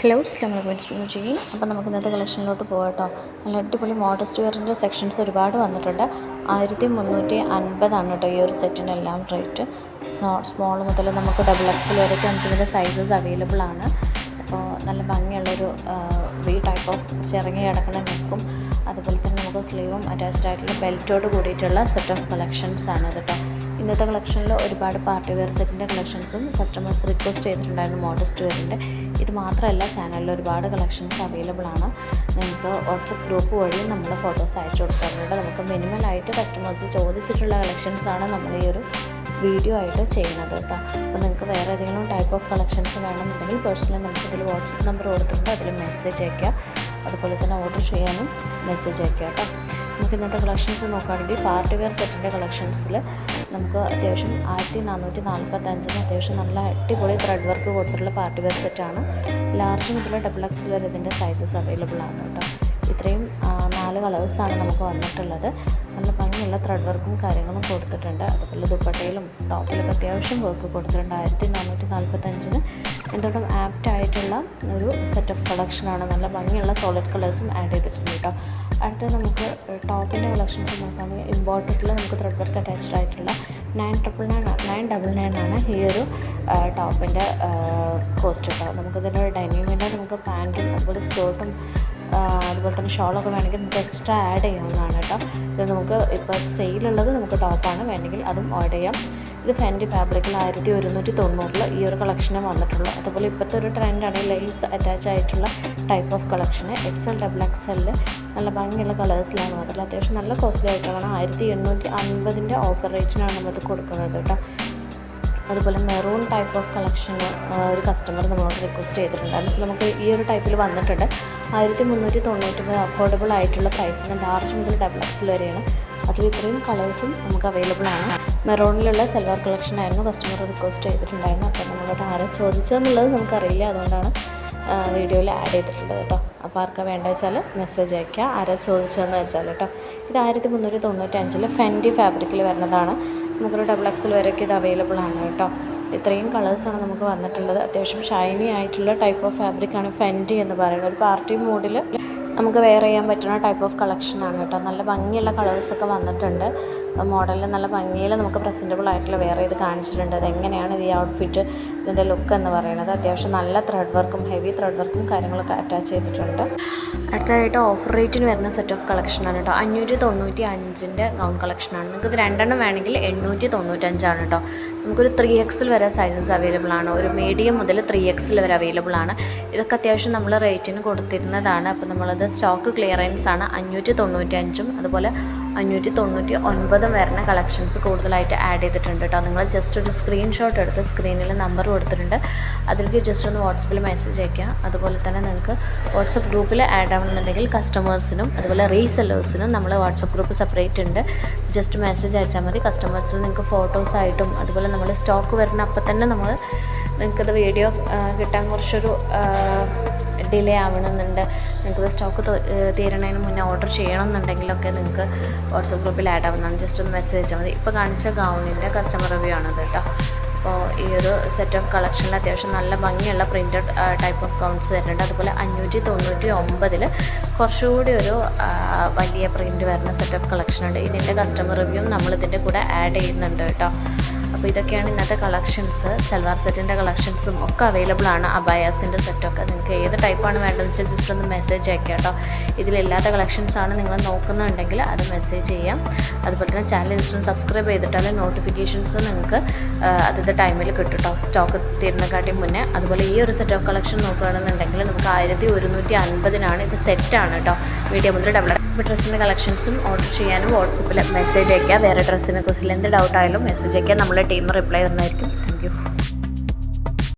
Hello അസ്ലാം വലൈക്കും G അപ്പോൾ നമുക്ക് ഇന്നത്തെ കളക്ഷനിലോട്ട് പോകട്ടോ നല്ല അടിപൊളി മോഡസ്റ്റ് വെയറിന്റെ സെക്ഷൻസ് ഒരുപാട് വന്നിട്ടുണ്ട്. ആയിരത്തി മുന്നൂറ്റി അൻപതാണ് കേട്ടോ ഈ ഒരു സെറ്റിനെല്ലാം റേറ്റ് സ്മോൾ മുതൽ നമുക്ക് ഡബിൾ എക്സൽ വരെയൊക്കെ നമുക്ക് ഇതിന്റെ സൈസസ് അവൈലബിൾ ആണ്. അപ്പോൾ നല്ല ഭംഗിയുള്ളൊരു വി ടൈപ്പ് ഓഫ് ചിറങ്ങി കിടക്കുന്ന നെക്കും അതുപോലെ തന്നെ നമുക്ക് സ്ലീവും അറ്റാച്ച്ഡ് ആയിട്ടുള്ള ബെൽറ്റോട് കൂടിയിട്ടുള്ള സെറ്റ് ഓഫ് കളക്ഷൻസ് ആണ് കേട്ടോ ഇന്നത്തെ കളക്ഷനിൽ ഒരുപാട് പാർട്ടി വെയർ സെറ്റിന്റെ കളക്ഷൻസും കസ്റ്റമേഴ്സ് റിക്വസ്റ്റ് ചെയ്തിട്ടുണ്ടായിരുന്നു മോഡസ്റ്റ് വെയറിന്റെ ഇത് മാത്രമല്ല ചാനലിൽ ഒരുപാട് കളക്ഷൻസ് അവൈലബിൾ ആണ്. നിങ്ങൾക്ക് വാട്സപ്പ് ഗ്രൂപ്പ് വഴി നമ്മൾ ഫോട്ടോസ് അയച്ചു കൊടുക്കാറുണ്ട്. നമുക്ക് മിനിമലായിട്ട് കസ്റ്റമേഴ്സ് ചോദിച്ചിട്ടുള്ള കളക്ഷൻസ് ആണ് നമ്മൾ ഈ ഒരു വീഡിയോ ആയിട്ട് ചെയ്യുന്നത് കേട്ടോ. അപ്പോൾ നിങ്ങൾക്ക് വേറെ ഏതെങ്കിലും ടൈപ്പ് ഓഫ് കളക്ഷൻസ് വേണമെന്നുണ്ടെങ്കിൽ പേഴ്സണലി നമുക്ക് ഇതിൽ വാട്സപ്പ് നമ്പർ കൊടുത്തിട്ടുണ്ട് അതിൽ മെസ്സേജ് അയക്കുക അതുപോലെ തന്നെ ഓർഡർ ചെയ്യാനും മെസ്സേജ് അയക്കുക കേട്ടോ. നമുക്ക് ഇന്നത്തെ കളക്ഷൻസ് നോക്കുകയാണെങ്കിൽ പാർട്ടി വെയർ സെറ്റിന്റെ കളക്ഷൻസിൽ നമുക്ക് അത്യാവശ്യം ആയിരത്തി നാനൂറ്റി നാൽപ്പത്തഞ്ചിന് അത്യാവശ്യം നല്ല അടിപൊളി ത്രെഡ് വർക്ക് കൊടുത്തിട്ടുള്ള പാർട്ടി വെയർ സെറ്റാണ്. ലാർജ് മുതൽ ഡബിൾ എക്സ് വരെ ഇതിന്റെ സൈസസ് അവൈലബിൾ ആണ് കേട്ടോ. ഇത്രയും നാല് കളേഴ്സാണ് നമുക്ക് വന്നിട്ടുള്ളത്. നല്ല ഭംഗിയുള്ള ത്രെഡ് വർക്കും കാര്യങ്ങളും കൊടുത്തിട്ടുണ്ട്. അതുപോലെ ദുപ്പട്ടയിലും ടോപ്പിലൊക്കെ അത്യാവശ്യം വർക്ക് കൊടുത്തിട്ടുണ്ട്. ആയിരത്തി നാനൂറ്റി നാൽപ്പത്തഞ്ചിന് എന്തുകൊണ്ടും ആപ്റ്റ് ആയിട്ടുള്ള ഒരു സെറ്റ് ഓഫ് കളക്ഷനാണ് നല്ല ഭംഗിയുള്ള സോളിഡ് കളേഴ്സും ആഡ് ചെയ്തിട്ടുണ്ട് കേട്ടോ. അടുത്തത് നമുക്ക് ടോപ്പിന്റെ കളക്ഷൻസ് നോക്കുകയാണെങ്കിൽ ഇമ്പോർട്ടന്റിൽ നമുക്ക് ത്രെഡ് വർക്ക് അറ്റാച്ച്ഡ് ആയിട്ടുള്ള nine triple nine nine double nine ആണ് ഈ ഒരു ടോപ്പിന്റെ കോസ്റ്റ് കേട്ടോ നമുക്കിതിന്റെ ഡൈനിങ് വേണ്ട നമുക്ക് പാന്റും അതുപോലെ സ്കേർട്ടും അതുപോലെ തന്നെ ഷോളൊക്കെ വേണമെങ്കിൽ നമുക്ക് എക്സ്ട്രാ ആഡ് ചെയ്യാവുന്നതാണ് കേട്ടോ. ഇത് നമുക്ക് ഇപ്പോൾ സെയിലുള്ളത് നമുക്ക് ടോപ്പാണ് വേണമെങ്കിൽ അതും ഓർഡർ ചെയ്യാം. ഇത് ഫാന്റി ഫാബ്രിക്കിൽ ആയിരത്തി ഒരുന്നൂറ്റി തൊണ്ണൂറിൽ ഈ ഒരു കളക്ഷനും വന്നിട്ടുള്ളൂ. അതുപോലെ ഇപ്പോഴത്തെ ഒരു ട്രെൻഡാണ് ലൈസ് അറ്റാച്ച് ആയിട്ടുള്ള ടൈപ്പ് ഓഫ് കളക്ഷന് എക്സൽ ഡബിൾ എക്സലിൽ നല്ല ഭംഗിയുള്ള കളേഴ്സിലാണ് മാത്രമല്ല അത്യാവശ്യം നല്ല കോസ്റ്റ്ലി ആയിട്ടാണ്. ആയിരത്തി എണ്ണൂറ്റി അൻപതിന്റെ ഓഫർ റേറ്റിനാണ് നമ്മളിത് കൊടുക്കുന്നത് കേട്ടോ. അതുപോലെ മെറൂൺ ടൈപ്പ് ഓഫ് കളക്ഷന് ഒരു കസ്റ്റമർ നമ്മളോട് റിക്വസ്റ്റ് ചെയ്തിട്ടുണ്ടായിരുന്നു നമുക്ക് ഈ ഒരു ടൈപ്പിൽ വന്നിട്ടുണ്ട്. ആയിരത്തി മുന്നൂറ്റി തൊണ്ണൂറ്റൊമ്പത് അഫോർഡബിൾ ആയിട്ടുള്ള പ്രൈസിന് ലാർജ് മുതൽ ഡബിൾ എക്സിൽ വരെയാണ്. അതിൽ ഇത്രയും കളേഴ്സും നമുക്ക് അവൈലബിൾ ആണ്. മെറൂണിലുള്ള സൽവാർ കളക്ഷൻ ആയിരുന്നു കസ്റ്റമർ റിക്വസ്റ്റ് ചെയ്തിട്ടുണ്ടായിരുന്നു അപ്പോൾ നമ്മളോട് ആരാ ചോദിച്ചതെന്നുള്ളത് നമുക്കറിയില്ല. അതുകൊണ്ടാണ് വീഡിയോയിൽ ആഡ് ചെയ്തിട്ടുള്ളത് കേട്ടോ. അപ്പോൾ ആർക്കാ വേണ്ട വെച്ചാൽ മെസ്സേജ് അയയ്ക്കുക ആരാ ചോദിച്ചതെന്ന് വെച്ചാൽ കേട്ടോ. ഇത് ആയിരത്തി മുന്നൂറ്റി തൊണ്ണൂറ്റഞ്ചിൽ ഫെൻഡി ഫാബ്രിക്കിൽ വരുന്നതാണ്. നമുക്കൊരു ഡബിൾ എക്സൽ വരെയൊക്കെ ഇത് അവൈലബിൾ ആണ് കേട്ടോ. ഇത്രയും കളേഴ്സാണ് നമുക്ക് വന്നിട്ടുള്ളത്. അത്യാവശ്യം ഷൈനി ആയിട്ടുള്ള ടൈപ്പ് ഓഫ് ഫാബ്രിക്കാണ് ഫെൻഡി എന്ന് പറയുന്നത്. ഒരു പാർട്ടി മൂഡിൽ നമുക്ക് വെയർ ചെയ്യാൻ പറ്റുന്ന ടൈപ്പ് ഓഫ് കളക്ഷനാണ് കേട്ടോ. നല്ല ഭംഗിയുള്ള കളേഴ്സൊക്കെ വന്നിട്ടുണ്ട്. മോഡലിൽ നല്ല ഭംഗിയിൽ നമുക്ക് പ്രസന്റബിൾ ആയിട്ടുള്ള വെയർ ചെയ്ത് കാണിച്ചിട്ടുണ്ട്. അതെങ്ങനെയാണ് ഈ ഔട്ട്ഫിറ്റ് ഇതിന്റെ ലുക്ക് എന്ന് പറയുന്നത്. അത്യാവശ്യം നല്ല ത്രെഡ് വർക്കും ഹെവി ത്രെഡ് വർക്കും കാര്യങ്ങളൊക്കെ അറ്റാച്ച് ചെയ്തിട്ടുണ്ട്. അടുത്തതായിട്ട് ഓഫർ റേറ്റിന് വരുന്ന സെറ്റ് ഓഫ് കളക്ഷനാണ് കേട്ടോ. അഞ്ഞൂറ്റി തൊണ്ണൂറ്റി അഞ്ചിന്റെ ഗൗൺ കളക്ഷനാണ് നിങ്ങൾക്ക് ഇത് രണ്ടെണ്ണം വേണമെങ്കിൽ എണ്ണൂറ്റി തൊണ്ണൂറ്റഞ്ചാണ് കേട്ടോ. നമുക്കൊരു ത്രീ എക്സിൽ വരെ സൈസസ് അവൈലബിൾ ആണ്. ഒരു മീഡിയം മുതൽ ത്രീ എക്സിൽ വരെ അവൈലബിൾ ആണ്. ഇതൊക്കെ അത്യാവശ്യം നമ്മൾ റേറ്റിന് കൊടുത്തിരുന്നതാണ്. അപ്പോൾ നമ്മളത് സ്റ്റോക്ക് ക്ലിയറൻസ് ആണ്. അഞ്ഞൂറ്റി തൊണ്ണൂറ്റി അഞ്ചും അതുപോലെ അഞ്ഞൂറ്റി തൊണ്ണൂറ്റി ഒൻപതും വരുന്ന കളക്ഷൻസ് കൂടുതലായിട്ട് ആഡ് ചെയ്തിട്ടുണ്ട് കേട്ടോ നിങ്ങൾ ജസ്റ്റ് ഒരു സ്ക്രീൻഷോട്ട് എടുത്ത് സ്ക്രീനിൽ നമ്പർ കൊടുത്തിട്ടുണ്ട്. അതിലേക്ക് ജസ്റ്റ് ഒന്ന് വാട്സപ്പിൽ മെസ്സേജ് അയയ്ക്കുക. അതുപോലെ തന്നെ നിങ്ങൾക്ക് വാട്സപ്പ് ഗ്രൂപ്പിൽ ആഡ് ആവണമെന്നുണ്ടെങ്കിൽ കസ്റ്റമേഴ്സിനും അതുപോലെ റീസെല്ലേഴ്സിനും നമ്മൾ വാട്സപ്പ് ഗ്രൂപ്പ് സെപ്പറേറ്റ് ഉണ്ട്. ജസ്റ്റ് മെസ്സേജ് അയച്ചാൽ മതി. കസ്റ്റമേഴ്സിന് നിങ്ങൾക്ക് ഫോട്ടോസായിട്ടും അതുപോലെ നമ്മൾ സ്റ്റോക്ക് വരുന്ന അപ്പം തന്നെ നമ്മൾ നിങ്ങൾക്കത് വീഡിയോ കിട്ടാൻ കുറച്ചൊരു ഡിലേ ആവണമെന്നുണ്ട്. നിങ്ങൾക്ക് സ്റ്റോക്ക് തീരണതിന് മുന്നേ ഓർഡർ ചെയ്യണം എന്നുണ്ടെങ്കിലൊക്കെ നിങ്ങൾക്ക് വാട്സപ്പ് ഗ്രൂപ്പിൽ ആഡ് ആവുന്നതാണ്. ജസ്റ്റ് ഒന്ന് മെസ്സേജ് അയച്ചാൽ മതി. ഇപ്പോൾ കാണിച്ച ഗൗണിന്റെ കസ്റ്റമർ റിവ്യൂ ആണത് കേട്ടോ അപ്പോൾ ഈ ഒരു സെറ്റ് ഓഫ് കളക്ഷനിൽ അത്യാവശ്യം നല്ല ഭംഗിയുള്ള പ്രിന്റഡ് ടൈപ്പ് ഓഫ് ഗൗൺസ് വരുന്നുണ്ട്. അതുപോലെ അഞ്ഞൂറ്റി തൊണ്ണൂറ്റി ഒമ്പതിൽ കുറച്ചുകൂടി ഒരു വലിയ പ്രിന്റ് വരുന്ന സെറ്റ് ഓഫ് കളക്ഷൻ ഉണ്ട്. ഇതിന്റെ കസ്റ്റമർ റിവ്യൂ നമ്മൾ ഇതിന്റെ കൂടെ ആഡ് ചെയ്യുന്നുണ്ട് കേട്ടോ അപ്പോൾ ഇതൊക്കെയാണ് ഇന്നത്തെ കളക്ഷൻസ് സൽവാർ സെറ്റിന്റെ കളക്ഷൻസും ഒക്കെ അവൈലബിൾ ആണ്. അബായാസിന്റെ സെറ്റൊക്കെ നിങ്ങൾക്ക് ഏത് ടൈപ്പാണ് വേണ്ടതെന്ന് വെച്ചാൽ ജസ്റ്റ് ഒന്ന് മെസ്സേജ് അയക്കുക കേട്ടോ. ഇതിലില്ലാത്ത കളക്ഷൻസാണ് നിങ്ങൾ നോക്കുന്നുണ്ടെങ്കിൽ അത് മെസ്സേജ് ചെയ്യാം. അതുപോലെ തന്നെ ചാനൽ ജസ്റ്റ് സബ്സ്ക്രൈബ് ചെയ്തിട്ടാൽ നോട്ടിഫിക്കേഷൻസ് നിങ്ങൾക്ക് അതത് ടൈമിൽ കിട്ടും കേട്ടോ സ്റ്റോക്ക് തീരുന്നക്കാട്ടി മുന്നേ. അതുപോലെ ഈ ഒരു സെറ്റ് ഓഫ് കളക്ഷൻ നോക്കുകയാണെന്നുണ്ടെങ്കിൽ നമുക്ക് ആയിരത്തി ഒരുന്നൂറ്റി അൻപതിനാണ് ഇത് സെറ്റാണ് കേട്ടോ മീഡിയം മുതൽ ഡബിൾ ഇപ്പോൾ ഡ്രസ്സിന്റെ കളക്ഷൻസും ഓർഡർ ചെയ്യാനും വാട്സപ്പിൽ മെസ്സേജ് അയക്കുക വേറെ ഡ്രസ്സിനെ കുറിച്ചിൽ എന്ത് ഡൗട്ടായാലും മെസ്സേജ് അയക്കുക നമ്മളെ ടീം റിപ്ലൈ തന്നായിരിക്കും താങ്ക്